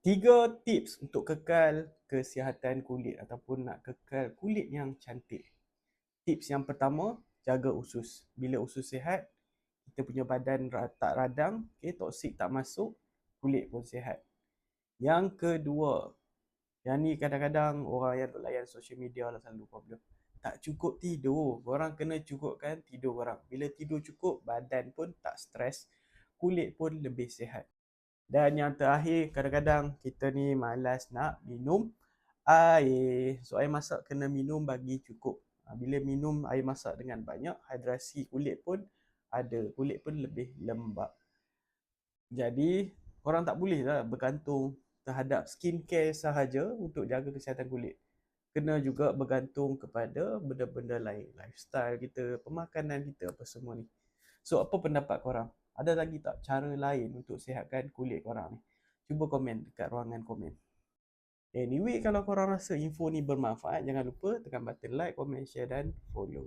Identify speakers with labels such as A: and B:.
A: Tiga tips untuk kekal kesihatan kulit ataupun nak kekal kulit yang cantik. Tips yang pertama, jaga usus. Bila usus sihat, kita punya badan tak radang, okay, toksik tak masuk, kulit pun sihat. Yang kedua, yang ni kadang-kadang orang yang layan social media lah selalu problem. Tak cukup tidur. Orang kena cukupkan tidur orang. Bila tidur cukup, badan pun tak stres, kulit pun lebih sihat. Dan yang terakhir, kadang-kadang kita ni malas nak minum air. So, air masak kena minum bagi cukup. Ha, bila minum air masak dengan banyak, hidrasi kulit pun ada. Kulit pun lebih lembap. Jadi, orang tak boleh lah bergantung terhadap skincare sahaja untuk jaga kesihatan kulit. Kena juga bergantung kepada benda-benda lain. Lifestyle kita, pemakanan kita, apa semua ni. So, apa pendapat korang? Ada lagi tak cara lain untuk sihatkan kulit korang ni? Cuba komen dekat ruangan komen. Anyway, kalau korang rasa info ni bermanfaat, jangan lupa tekan button like, comment, share dan follow.